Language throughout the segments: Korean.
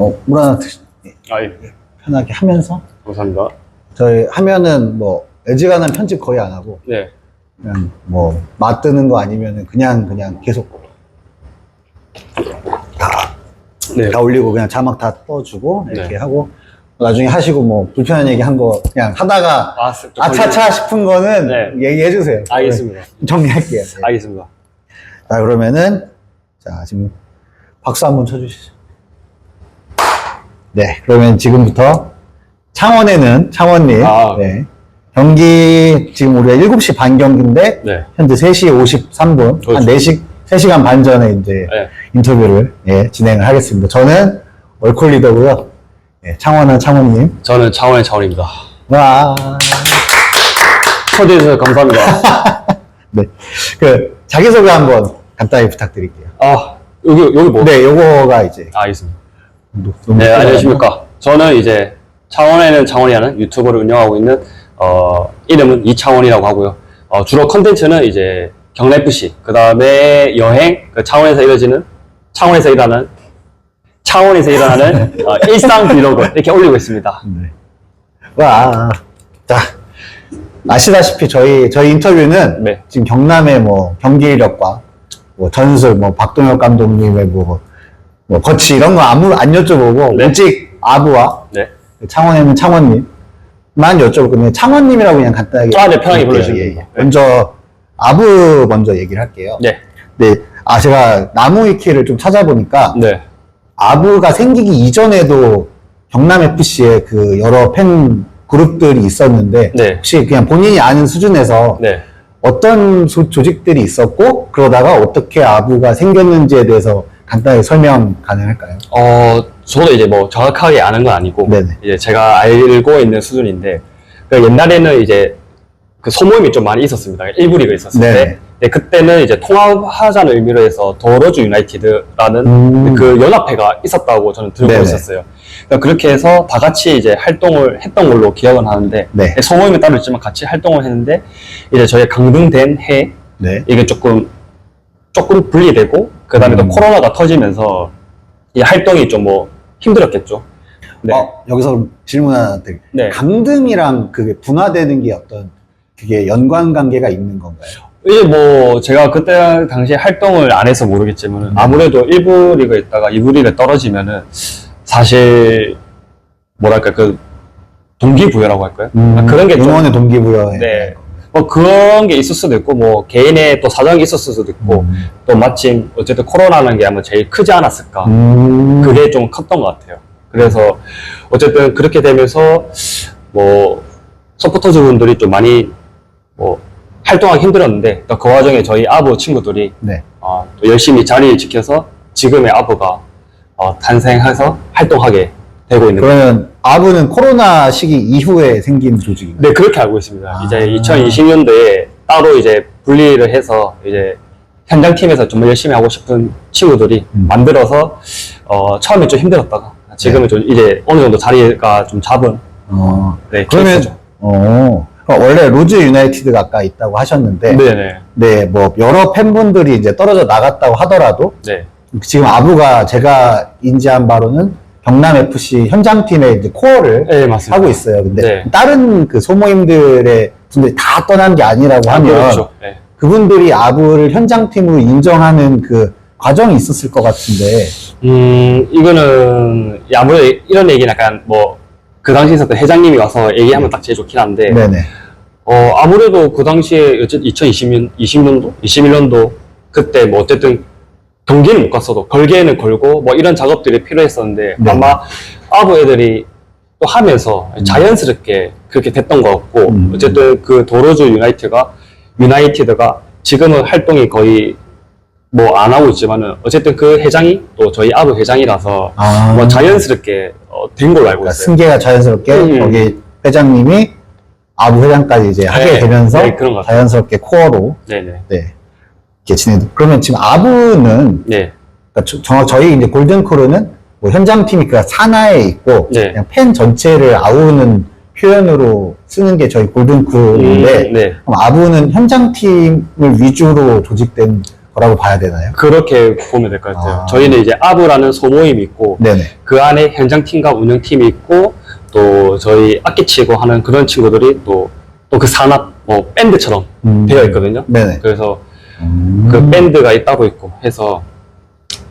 어, 물 하나 드시, 아, 예. 편하게 하면서 감사합니다. 저희 하면은 뭐 애지간한 편집 거의 안 하고 네. 그냥 뭐 맞드는 거 아니면은 그냥 그냥 계속 네. 다 올리고 그냥 자막 다 떠주고 이렇게 네. 하고 나중에 하시고 뭐 불편한 얘기 한 거 그냥 하다가 아, 좀 아차차 싶은 거는 네. 얘기해 주세요. 알겠습니다. 정리할게요. 네. 알겠습니다. 자 그러면은 자 지금 박수 한번 쳐주시죠. 네 그러면 지금부터 창원에는 창원님 아. 네. 경기 지금 우리가 7시 반 경기인데 네. 현재 3시 53분 한 그렇죠. 4시 3시간 반 전에 이제 네. 인터뷰를 예, 진행을 하겠습니다. 저는 월콜 리더고요. 예, 창원은 창원님. 저는 차원의 차원입니다. 와. 초대해 주셔서 감사합니다. 네. 그 자기소개 한번 간단히 부탁드릴게요. 아, 여기, 여기 뭐? 네, 요거가 이제 아, 알겠습니다. 네. 안녕하십니까. 저는 이제 창원에는 창원이라는 유튜브를 운영하고 있는, 어, 이름은 이창원이라고 하고요. 어, 주로 컨텐츠는 이제 경례FC, 그 다음에 여행, 그 창원에서 이뤄지는, 창원에서 일하는, 창원에서 일어나는 어, 일상 브이로그 이렇게 올리고 있습니다. 네. 와. 자. 아시다시피 저희 저희 인터뷰는 네. 지금 경남의 뭐 경기력과 뭐 전술 뭐 박동혁 감독님의 뭐, 뭐 거치 이런 거 아무 안 여쭤보고 네. 오직 아부와 네. 창원에는 창원님만 여쭤볼 건데 창원님이라고 그냥 간단하게 아, 네, 편하게 부를게요. 불러주시면 예, 예. 됩니다. 먼저 아부 먼저 얘기를 할게요. 네. 네. 아 제가 나무 위키를 좀 찾아보니까 네. 아부가 생기기 이전에도 경남 FC에 그 여러 팬 그룹들이 있었는데 네. 혹시 그냥 본인이 아는 수준에서 네. 어떤 소- 조직들이 있었고 그러다가 어떻게 아부가 생겼는지에 대해서 간단히 설명 가능할까요? 어, 저도 이제 뭐 정확하게 아는 건 아니고, 네네. 이제 제가 알고 있는 수준인데, 그 옛날에는 이제 그 소모임이 좀 많이 있었습니다. 일부 리그 있었을 네네. 때. 네, 그때는 이제 통합하자는 의미로 해서 도로주 유나이티드라는 음. 그 연합회가 있었다고 저는 들고 네네. 있었어요. 그러니까 그렇게 해서 다 같이 이제 활동을 했던 걸로 기억은 하는데, 네. 소모임은 따로 있지만 같이 활동을 했는데, 이제 저희 강등된 해, 네. 이게 조금 조금 분리되고 그 다음에 또 음. 코로나가 터지면서 이 활동이 좀 뭐 힘들었겠죠. 네. 어, 여기서 그럼 질문 하나 드릴게요. 네. 강등이랑 그게 분화되는 게 어떤 그게 연관 관계가 있는 건가요? 이제 뭐 제가 그때 당시에 활동을 안 해서 모르겠지만 아무래도 1부 리그에 있다가 2부 리그에 떨어지면은 사실 뭐랄까 그 동기부여라고 할까요? 아, 그런 게 좀 응원의 동기부여에 네. 뭐 그런 게 있을 수도 있고 뭐 개인의 또 사정이 있었을 수도 있고 음. 또 마침 어쨌든 코로나라는 게 아마 제일 크지 않았을까 음. 그게 좀 컸던 것 같아요. 그래서 어쨌든 그렇게 되면서 뭐 서포터즈 분들이 좀 많이 뭐 활동하기 힘들었는데 또 그 와중에 저희 아부 친구들이 네. 어, 또 열심히 자리를 지켜서 지금의 아부가 어, 탄생해서 활동하게 되고 있는. 그러면 아부는 코로나 시기 이후에 생긴 조직인가요? 네 그렇게 알고 있습니다. 아. 이제 2020년도에 따로 이제 분리를 해서 이제 현장 팀에서 정말 열심히 하고 싶은 친구들이 음. 만들어서 어, 처음에 좀 힘들었다가 지금은 좀 이제 어느 정도 자리가 좀 잡은 어. 네, 그러면 케이스죠. 어. 그러니까 원래 로즈 유나이티드가 아까 있다고 하셨는데 네네 네, 뭐 여러 팬분들이 이제 떨어져 나갔다고 하더라도 네 지금 아부가 제가 인지한 바로는 경남 FC 현장팀의 이제 코어를 네, 맞습니다. 하고 있어요. 근데 네. 다른 그 소모임들의 분들이 다 떠난 게 아니라고 하면 그렇죠. 네. 그분들이 아부를 현장팀으로 인정하는 그 과정이 있었을 것 같은데 음 이거는 이 아무래도 이런 얘기는 약간 뭐 그 당시 있었던 회장님이 와서 얘기하면 딱 제일 좋긴 한데 네네 어, 아무래도 그 당시에 어쨌든 2020년, 20년도, 21년도 그때 뭐 어쨌든 경기는 못 갔어도 걸개는 걸고 뭐 이런 작업들이 필요했었는데 네. 아마 아부 애들이 또 하면서 자연스럽게 그렇게 됐던 것 같고 음. 어쨌든 그 도로주 유나이트가 유나이티드가 지금은 활동이 거의 뭐 안 하고 있지만은 어쨌든 그 회장이 또 저희 아부 회장이라서 아. 뭐 자연스럽게 어, 된 걸로 알고 그러니까 있어요. 승계가 자연스럽게 음. 거기 회장님이 아부 회장까지 이제 하게 네. 되면서 네, 그런 것 같아요. 자연스럽게 코어로 네네. 네 이렇게 지내. 그러면 지금 아부는 네. 그러니까 저, 저- 저희 이제 골든 크루는 뭐 현장 팀이 그 산하에 있고 네. 그냥 팬 전체를 아우는 표현으로 쓰는 게 저희 골든 크루인데 음, 네. 그럼 아부는 현장 팀을 위주로 조직된 거라고 봐야 되나요? 그렇게 보면 될 것 같아요. 아. 저희는 이제 아부라는 소모임이 있고 네네. 그 안에 현장 팀과 운영 팀이 있고 또 저희 악기 치고 하는 그런 친구들이 또 또 그 산업 뭐 밴드처럼 음. 되어 있거든요. 네네. 그래서 음. 그 밴드가 있다고 있고 해서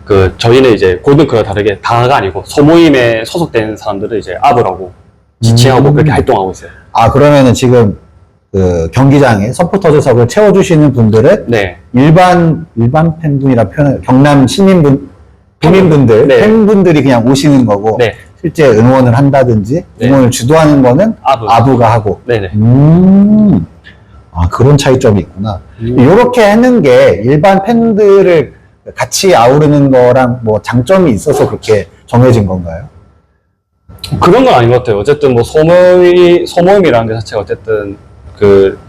그 저희는 이제 고등크와 다르게 다가 아니고 소모임에 소속된 사람들을 이제 아부라고 지칭하고 음. 그렇게 활동하고 있어요. 아 그러면은 지금 그 경기장에 서포터즈석을 채워주시는 분들은 네. 일반 일반 팬분이라 표현 경남 시민분 국민분들 네. 팬분들이 그냥 오시는 거고 네. 실제 응원을 한다든지 네. 응원을 주도하는 거는 아부. 아부가 하고 네네. 음. 아 그런 차이점이 있구나. 음. 이렇게 하는 게 일반 팬들을 같이 아우르는 거랑 뭐 장점이 있어서 그렇게 정해진 건가요? 그런 건 아닌 것 같아요. 어쨌든 뭐 소모임, 소모임이라는 게 자체가 어쨌든 그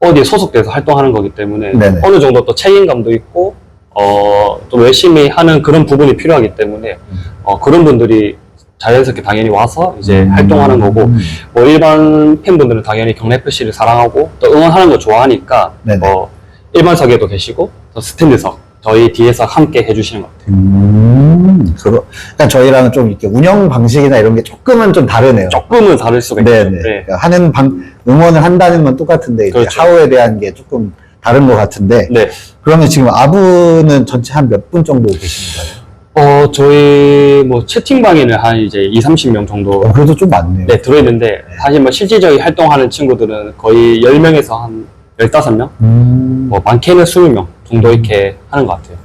어디에 소속돼서 활동하는 거기 때문에 네네. 어느 정도 또 책임감도 있고 어, 또 열심히 하는 그런 부분이 필요하기 때문에 어, 그런 분들이 자연스럽게 당연히 와서 이제 음. 활동하는 거고 뭐 일반 팬분들은 당연히 경례 FC를 사랑하고 또 응원하는 거 좋아하니까 네네. 어, 일반석에도 계시고 또 스탠드석 저희 뒤에서 함께 해주시는 것 같아요. 음, 그러, 그러니까 저희랑은 좀 이렇게 운영 방식이나 이런 게 조금은 좀 다르네요. 조금은 다를 수가 있죠. 네네. 그러니까 하는 방, 응원을 한다는 건 똑같은데, 이제 그렇죠. 하우에 대한 게 조금 다른 것 같은데, 네. 그러면 지금 아부는 전체 한 몇 분 정도 계시는 거예요? 어, 저희 뭐 채팅방에는 한 이제 2, 30명 정도 어, 그래도 좀 많네요. 네, 들어있는데 사실 뭐 실질적인 활동하는 친구들은 거의 10명에서 한 15명? 음. 뭐 많게는 20명 정도 이렇게 하는 것 같아요.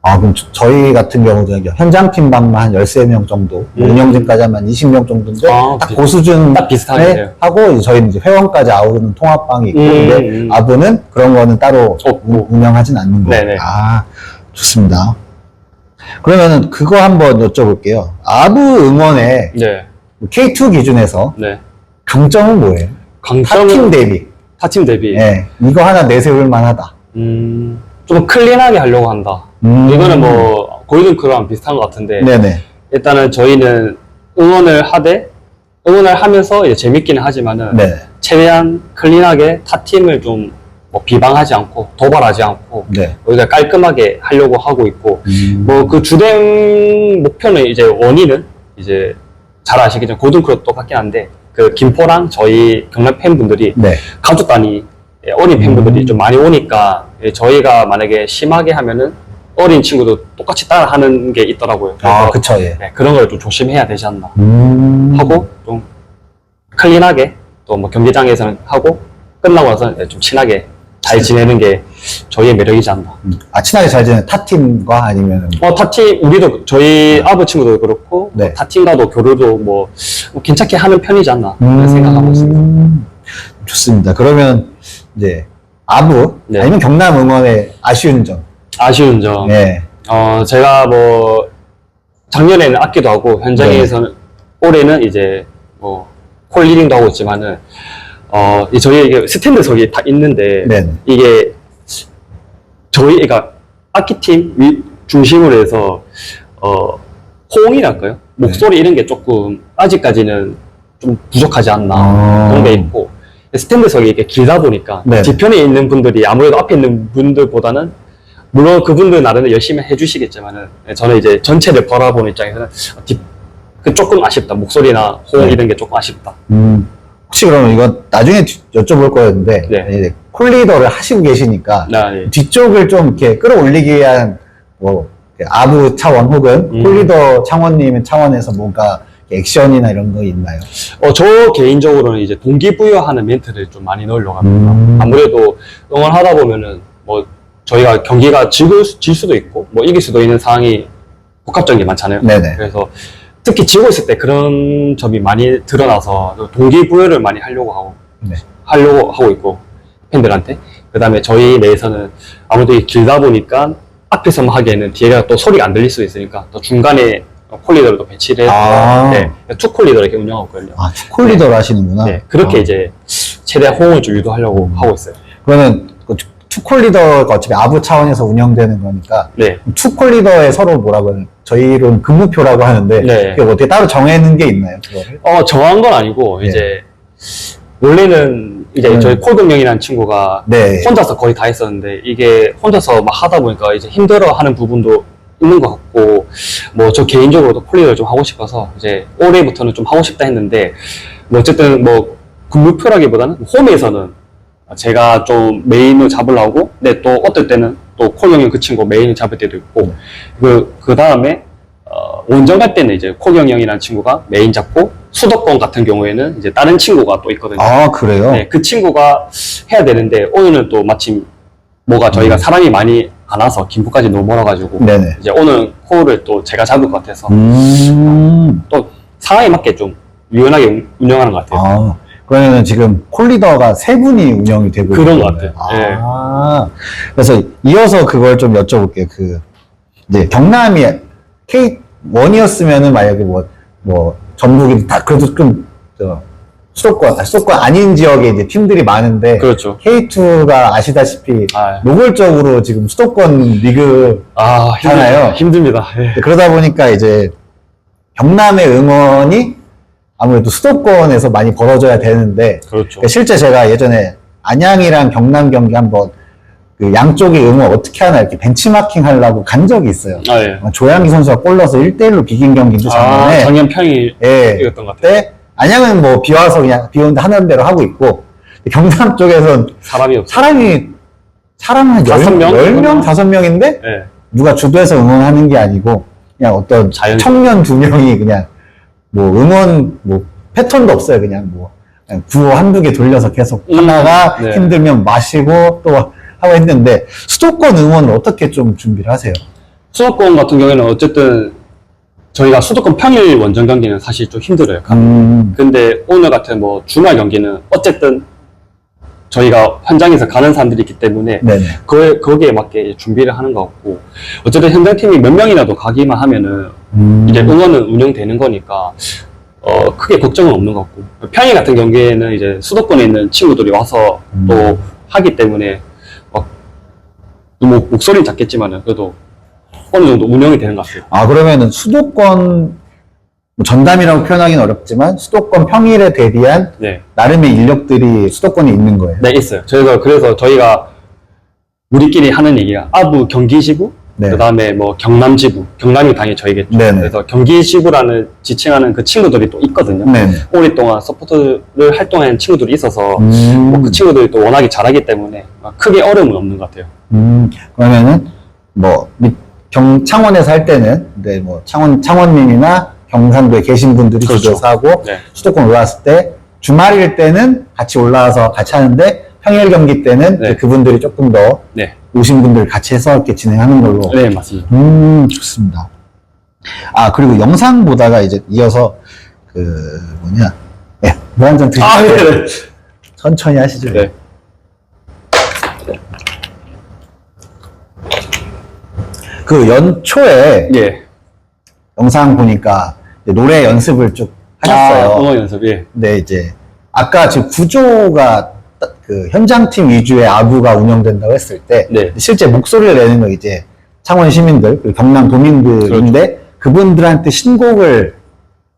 아, 그럼 저- 저희 같은 경우도 이제 현장 팀방만 한 13명 정도, 음. 운영진까지 하면 20명 정도인데, 아, 딱 비- 그 수준. 딱 비슷하게 돼요. 하고, 이제 저희는 이제 회원까지 아우르는 통합방이 있고, 음, 근데 음. 아부는 그런 거는 따로 없고. 운- 운영하진 않는 거예요. 네네. 아, 좋습니다. 그러면은 그거 한번 여쭤볼게요. 아부 응원의 네. K2 기준에서 네. 강점은 뭐예요? 강점은 타팀 대비. 타팀 대비. 예. 이거 하나 내세울 만하다. 음, 좀 클린하게 하려고 한다. 음. 이거는 뭐 골든크랑 비슷한 것 같은데 네네. 일단은 저희는 응원을 하되 응원을 하면서 이제 재밌기는 하지만은 네. 최대한 클린하게 타 팀을 좀 뭐 비방하지 않고 도발하지 않고 네. 우리가 깔끔하게 하려고 하고 있고 음. 뭐그 주된 목표는 이제 원인은 이제 잘 아시겠지만 고등크로 똑같긴 한데 그 김포랑 저희 경남 팬분들이 네. 가족 단위 예, 어린 팬분들이 음. 좀 많이 오니까 예, 저희가 만약에 심하게 하면은 어린 친구도 똑같이 따라 하는 게 있더라고요. 아, 그쵸, 예. 예, 그런 걸 좀 조심해야 되지 않나 음. 하고 좀 클린하게 또 뭐 경기장에서는 하고 끝나고 나서 는좀 친하게 잘 지내는 게 저희의 매력이지 않나. 음. 아, 친하게 잘 지내는 타 팀과 아니면 어, 타팀, 우리도, 저희 아부 친구도 그렇고, 네. 뭐 타팀과도 교류도 뭐, 뭐 괜찮게 하는 편이지 않나, 그런 음. 생각하고 있습니다. 좋습니다. 그러면 이제 아부 네. 아니면 경남 응원의 아쉬운 점. 아쉬운 점. 네. 어, 제가 뭐, 작년에는 악기도 하고, 현장에서는, 올해는 이제, 뭐, 콜 리딩도 하고 있지만은, 어, 이 저희 이게 스탠드석이 다 있는데, 네. 이게, 저희, 그러니까, 악기팀 위- 중심으로 해서, 어, 호응이랄까요? 목소리 이런 게 조금, 아직까지는 좀 부족하지 않나. 아. 그런 게 있고 스탠드석이 이렇게 길다 보니까 네. 뒤편에 있는 분들이 아무래도 앞에 있는 분들보다는 물론 그분들 나름대로 열심히 해주시겠지만은 저는 이제 전체를 바라보는 입장에서는 뒤- 그 조금 아쉽다 목소리나 호응 네. 이런 게 조금 아쉽다 음, 혹시 그러면 이거 나중에 뒤- 여쭤볼 거였는데 네. 이제 콜리더를 하시고 계시니까 나 예. 뒤쪽을 좀 이렇게 끌어올리기 위한 뭐 아부 차원 혹은 음. 콜리더 창원님 차원에서 뭔가 액션이나 이런 거 있나요? 어, 저 개인적으로는 이제 동기부여하는 멘트를 좀 많이 넣으려고 합니다. 음. 아무래도 응원하다 보면은 뭐 저희가 경기가 지고, 질 수도 있고 뭐 이길 수도 있는 상황이 복합적인 게 많잖아요. 네네. 그래서 특히 지고 있을 때 그런 점이 많이 드러나서 동기부여를 많이 하려고 하고 네. 하려고 하고 있고 팬들한테 그 다음에 저희 내에서는 아무래도 이게 길다 보니까 앞에서만 하기에는 뒤에가 또 소리가 안 들릴 수 있으니까 또 중간에 콜리더를 또 배치를 해서 아. 네, 투 콜리더를 이렇게 운영하고 있거든요. 아, 콜리더를 하시는구나. 네, 그렇게 아. 이제 최대한 호응을 좀 유도하려고 하고 있어요. 그러면 그 투콜리더가 어차피 아부 차원에서 운영되는 거니까 네, 투콜리더에 서로 뭐라고 하는 저희로는 근무표라고 하는데 네. 그게 어떻게 따로 정해놓은 게 있나요? 그거를? 어 정한 건 아니고 네. 이제 원래는 이제 음. 저희 콜동영이라는 친구가 네. 혼자서 거의 다 했었는데 이게 혼자서 막 하다 보니까 이제 힘들어하는 부분도 있는 것 같고 뭐 저 개인적으로도 콜리를 좀 하고 싶어서 이제 올해부터는 좀 하고 싶다 했는데 뭐 어쨌든 뭐 근무표라기보다는 홈에서는 제가 좀 메인을 잡으려고 근데 또 어떨 때는 또 콜영이 그 친구 메인을 잡을 때도 있고 그, 그 다음에 어, 원정 갈 때는 이제 콜영 형이라는 친구가 메인 잡고 수도권 같은 경우에는 이제 다른 친구가 또 있거든요. 아, 그래요? 네, 그 친구가 해야 되는데 오늘은 또 마침 뭐가 저희가 사람이 많이 안 와서 김포까지 너무 멀어가지고 음. 네네. 이제 오늘 코를 또 제가 잡을 것 같아서 음. 또 상황에 맞게 좀 유연하게 운- 운영하는 것 같아요. 아, 그러면 지금 콜리더가 세 분이 운영이 되고 그런 있는 것? 같아요. 아, 그래서 이어서 그걸 좀 여쭤볼게요. 그, 이제 경남이 K1이었으면은 만약에 뭐, 뭐, 전북이 다, 그래도 좀, 저, 수도권, 아, 수도권 아닌 지역에 이제 팀들이 많은데, 그렇죠. K2가 아시다시피 아, 노골적으로 지금 수도권 리그 아 하나요? 힘듭니다. 힘듭니다. 예. 그러다 보니까 이제 경남의 응원이 아무래도 수도권에서 많이 벌어져야 되는데 그렇죠. 그러니까 실제 제가 예전에 안양이랑 경남 경기 한번 그 양쪽의 응원 어떻게 하나 이렇게 벤치마킹 하려고 간 적이 있어요. 아, 예. 조양기 선수가 골 넣어서 1대1로 비긴 경기인데 아, 작년에 작년 평이 예. 이었던 것 같아요. 그때 안양은 뭐 비 와서 그냥 비 오는데 하는 대로 하고 있고 경남 쪽에선 사람이 없어. 사람이 사람 한 다섯 명? 10명, 5명인데 예. 누가 주도해서 응원하는 게 아니고 그냥 어떤 자연- 청년 두 명이 그냥 뭐 응원 뭐 패턴도 없어요 그냥 뭐 그냥 구호 한두 개 돌려서 계속 음, 하다가 네. 힘들면 마시고 또 하고 했는데 수도권 응원을 어떻게 좀 준비를 하세요? 수도권 같은 경우에는 어쨌든 저희가 수도권 평일 원정 경기는 사실 좀 힘들어요. 음, 근데 오늘 같은 뭐 주말 경기는 어쨌든 저희가 현장에서 가는 사람들이 있기 때문에 네네. 그, 거기에 맞게 준비를 하는 것 같고 어쨌든 현장팀이 몇 명이라도 가기만 하면은 음, 이제 응원은 운영되는 거니까 어 크게 걱정은 없는 것 같고 평일 같은 경기에는 이제 수도권에 있는 친구들이 와서 음. 또 하기 때문에 막 뭐, 목소리는 작겠지만은 그래도 어느 정도 운영이 되는 것 같아요. 아 그러면은 수도권 뭐 전담이라고 표현하기는 어렵지만 수도권 평일에 대비한 네. 나름의 인력들이 수도권에 있는 거예요. 네, 있어요. 저희가 그래서 저희가 우리끼리 하는 얘기가 아부 경기지부, 네. 그 다음에 뭐 경남지부, 경남이 당연히 저희겠죠. 네네. 그래서 경기지부라는 지칭하는 그 친구들이 또 있거든요. 네네. 오랫동안 서포터를 활동한 친구들이 있어서 음. 뭐 그 친구들이 또 워낙에 잘하기 때문에 막 크게 어려움은 없는 것 같아요. 음, 그러면은, 뭐, 밑- 경, 창원에서 할 때는, 네, 뭐, 창원, 창원님이나 경상도에 계신 분들이 그렇죠. 주도해서 하고, 네. 수도권 올라왔을 때, 주말일 때는 같이 올라와서 같이 하는데, 평일 경기 때는 네. 그분들이 조금 더 네. 오신 분들 같이 해서 이렇게 진행하는 걸로. 네, 맞습니다. 음, 좋습니다. 아, 그리고 영상 보다가 이제 이어서, 그, 뭐냐, 예, 물한잔 드시고, 아, 네, 네. 천천히 하시죠. 네. 그 연초에, 예. 영상 보니까 이제 노래 연습을 쭉 하셨어요. 아, 연습, 예. 근데 이제 아까 지금 구조가 딱그 현장팀 위주의 아부가 운영된다고 했을 때 네. 실제 목소리를 내는 건 이제 창원 시민들, 그리고 경남 도민들인데 그렇죠. 그분들한테 신곡을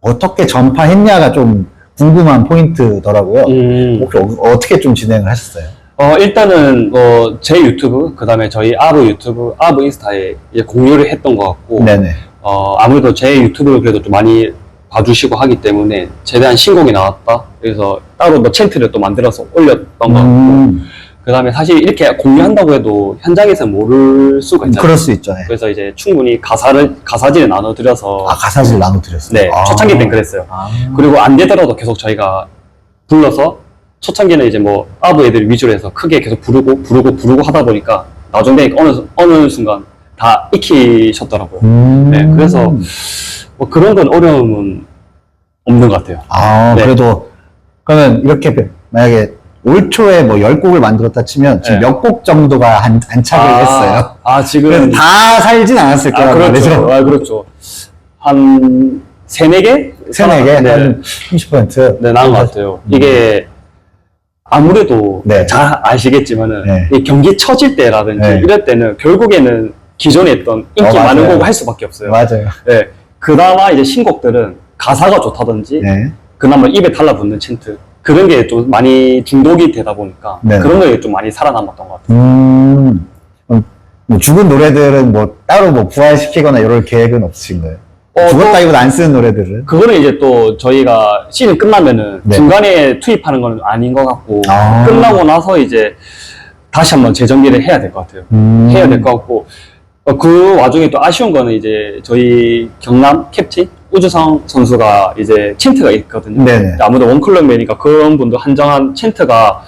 어떻게 전파했냐가 좀 궁금한 포인트더라고요. 음. 혹시 어, 어떻게 좀 진행을 하셨어요? 어, 일단은, 뭐, 제 유튜브, 그 다음에 저희 아부 유튜브, 아부 인스타에 이제 공유를 했던 것 같고, 네네. 어, 아무래도 제 유튜브를 그래도 좀 많이 봐주시고 하기 때문에, 최대한 신곡이 나왔다. 그래서 따로 뭐 챈트를 또 만들어서 올렸던 것 같고, 음, 그 다음에 사실 이렇게 공유한다고 해도 현장에서 모를 수가 있잖아요. 그럴 수 있죠. 네. 그래서 이제 충분히 가사를, 가사지를 나눠드려서, 아, 가사를 나눠드렸어요. 네, 아. 초창기 때는 그랬어요. 아. 그리고 안 되더라도 계속 저희가 불러서 초창기는 이제 뭐 아부 애들 위주로 해서 크게 계속 부르고 부르고 부르고 하다 보니까 나중에 어느 수- 어느 순간 다 익히셨더라고요. 음. 네, 그래서 뭐 그런 건 어려움은 없는 것 같아요. 아, 네. 그래도, 그러면 이렇게, 만약에 올 초에 뭐 10곡을 만들었다 치면 지금 네. 몇곡 정도가 안, 안착을 했어요. 아 지금 다 살진 않았을 거란 아, 그렇죠. 말이죠. 아, 그렇죠. 한 세네 개? 세네 개? 네, 한 30%? 네, 나은 것 같아요. 이게 아무래도 네. 잘 아시겠지만은 네. 이 경기 처질 때라든지 네. 이럴 때는 결국에는 기존에 있던 인기 어, 많은 맞아요. 곡을 할 수밖에 없어요. 맞아요. 네. 그나마 이제 신곡들은 가사가 좋다든지 네. 그나마 입에 달라붙는 챈트 그런 게 좀 많이 중독이 되다 보니까 네. 그런 게 좀 많이 살아남았던 것 같아요. 음, 음, 뭐 죽은 노래들은 뭐 따로 뭐 부활시키거나 이럴 계획은 없으신가요? 어, 죽었다기보다 안 쓰는 노래들은? 그거는 이제 또 저희가 시즌 끝나면은 네. 중간에 투입하는 건 아닌 것 같고 아. 끝나고 나서 이제 다시 한번 재정비를 해야 될 것 같아요. 음. 해야 될 것 같고 어, 그 와중에 또 아쉬운 거는 이제 저희 경남 캡틴 우주성 선수가 이제 챈트가 있거든요. 네네. 아무도 원클럽맨이니까 그런 분도 한정한 챈트가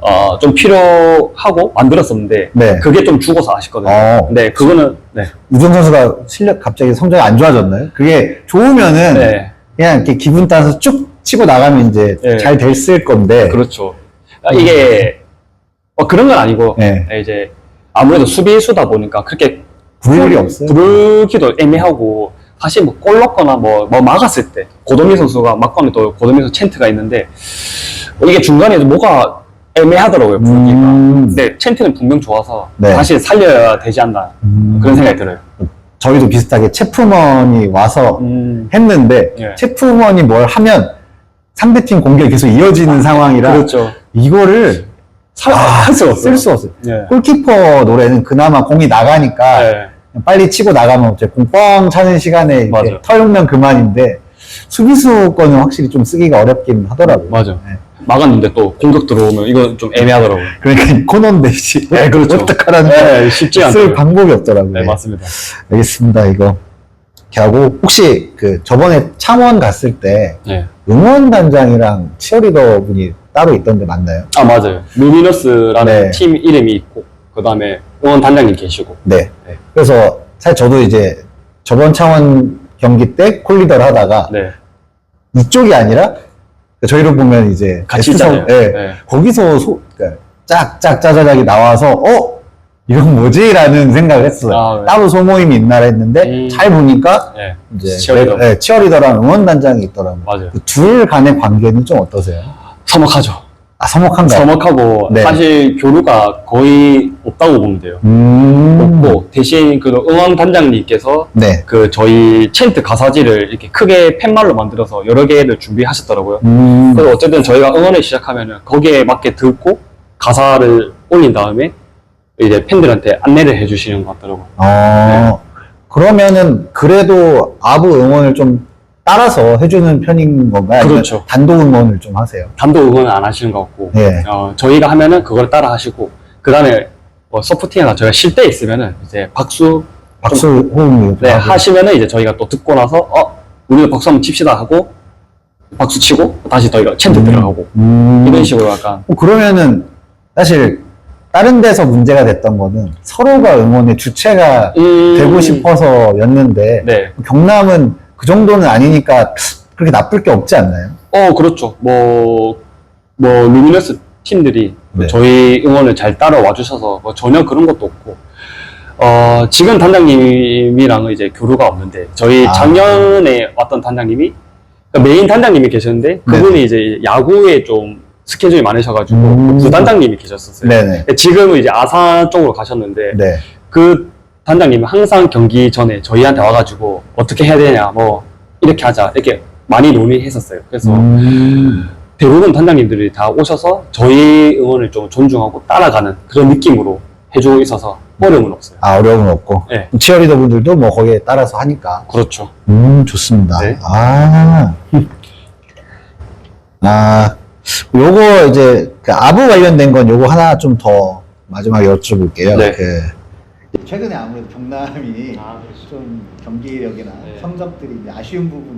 어, 좀 필요하고 만들었었는데 네. 그게 좀 죽어서 아쉽거든요. 어. 네, 그거는 네. 우정 선수가 실력 갑자기 성적이 안 좋아졌나요? 그게 좋으면은 네. 그냥 이렇게 기분 따라서 쭉 치고 나가면 이제 네. 잘 됐을 건데. 그렇죠. 아, 이게 어, 그런 건 아니고 네. 이제 아무래도 수비수다 보니까 그렇게 일이 없어요. 부르기도 애매하고 사실 뭐 골 넣거나 뭐, 뭐 막았을 때 고도미 선수가 막거나 또 고도미 선수 챈트가 있는데 어, 이게 중간에 뭐가 애매하더라고요 부르기가. 음. 근데 챈트는 분명 좋아서 네. 다시 살려야 되지 않나 음. 그런 생각이 들어요. 저희도 비슷하게 체프먼이 와서 음, 했는데 예. 체프먼이 뭘 하면 상대팀 공격이 계속 이어지는 상황이라 그렇죠. 이거를 살, 아, 할 수가 없어요. 쓸 수 없어요. 예. 골키퍼 노래는 그나마 공이 나가니까 네. 빨리 치고 나가면 이제 공뻥 차는 시간에 이렇게 맞아요. 털면 그만인데 수비수 거는 확실히 좀 쓰기가 어렵긴 하더라고요. 맞아. 네. 막았는데 또 공격 들어오면 이건 좀 애매하더라고요. 그러니까 이 코너인데 씨. 네, 그렇죠. 어떡하라는 네, 쉽지 쓸 않더라고요. 방법이 없더라고요. 네, 맞습니다. 알겠습니다. 이거 이렇게 하고 혹시 그 저번에 창원 갔을 때 네. 응원단장이랑 치어리더 분이 따로 있던데 맞나요? 아, 맞아요. 루미너스라는 네. 팀 이름이 있고, 그 다음에 응원 단장님 계시고. 네. 네. 그래서 사실 저도 이제 저번 창원 경기 때 콜리더를 하다가 네. 이쪽이 아니라 저희를 보면 이제 같이 있잖아요. 예, 네. 거기서 소, 그러니까 짝짝 짜자작이 나와서 어 이건 뭐지라는 생각을 했어요. 아, 네. 따로 소모임이 있나라 했는데 음. 잘 보니까 네. 이제 치어리더. 네, 치어리더랑 응원단장이 있더라고요. 맞아요. 그 둘 간의 관계는 좀 어떠세요? 서먹하죠. 아 서먹한가요? 서먹하고, 네. 사실 교류가 거의 없다고 보면 돼요. 음. 없고, 대신 그 응원 단장님께서 네. 그 저희 챈트 가사지를 이렇게 크게 팻말로 만들어서 여러 개를 준비하셨더라고요. 음. 그래서 어쨌든 저희가 응원을 시작하면은 거기에 맞게 듣고 가사를 올린 다음에 이제 팬들한테 안내를 해주시는 것 같더라고요. 어, 그러면은 그래도 아부 응원을 좀 따라서 해주는 편인 건가요? 아니면 그렇죠. 단독 응원을 좀 하세요? 단독 응원은 안 하시는 것 같고, 네. 어, 저희가 하면은 그걸 따라 하시고, 그 다음에 뭐 서포팅이나 저희가 쉴 때 있으면은 이제 박수 박수 호응이 네, 하시면은 이제 저희가 또 듣고 나서, 어, 우리도 박수 한번 칩시다 하고, 박수 치고, 다시 저희가 챈트 들어가고, 음. 이런 식으로 약간, 어, 그러면은 사실 다른 데서 문제가 됐던 거는 서로가 응원의 주체가 음, 되고 싶어서였는데 네. 경남은 그 정도는 아니니까 그렇게 나쁠 게 없지 않나요? 어, 그렇죠. 뭐, 뭐, 루미너스 팀들이 네. 저희 응원을 잘 따라와 주셔서 뭐 전혀 그런 것도 없고, 어, 지금 단장님이랑은 이제 교류가 없는데, 저희 아. 작년에 왔던 단장님이, 그러니까 메인 단장님이 계셨는데, 그분이 이제 야구에 좀 스케줄이 많으셔가지고, 음. 부단장님이 계셨었어요. 네네. 지금은 이제 아산 쪽으로 가셨는데, 네. 그 단장님은 항상 경기 전에 저희한테 와가지고, 어떻게 해야 되냐, 뭐, 이렇게 하자, 이렇게 많이 논의했었어요. 그래서, 음. 대부분 단장님들이 다 오셔서 저희 응원을 좀 존중하고 따라가는 그런 느낌으로 해주고 있어서 어려움은 없어요. 아, 어려움은 없고. 네. 치어리더 분들도 뭐 거기에 따라서 하니까. 그렇죠. 음, 좋습니다. 네. 아. 아, 요거 이제 그 아부 관련된 건 요거 하나 좀 더 마지막에 여쭤볼게요. 네. 그 최근에 아무래도 경남이 아, 그렇죠. 좀 경기력이나 네. 성적들이 아쉬운 부분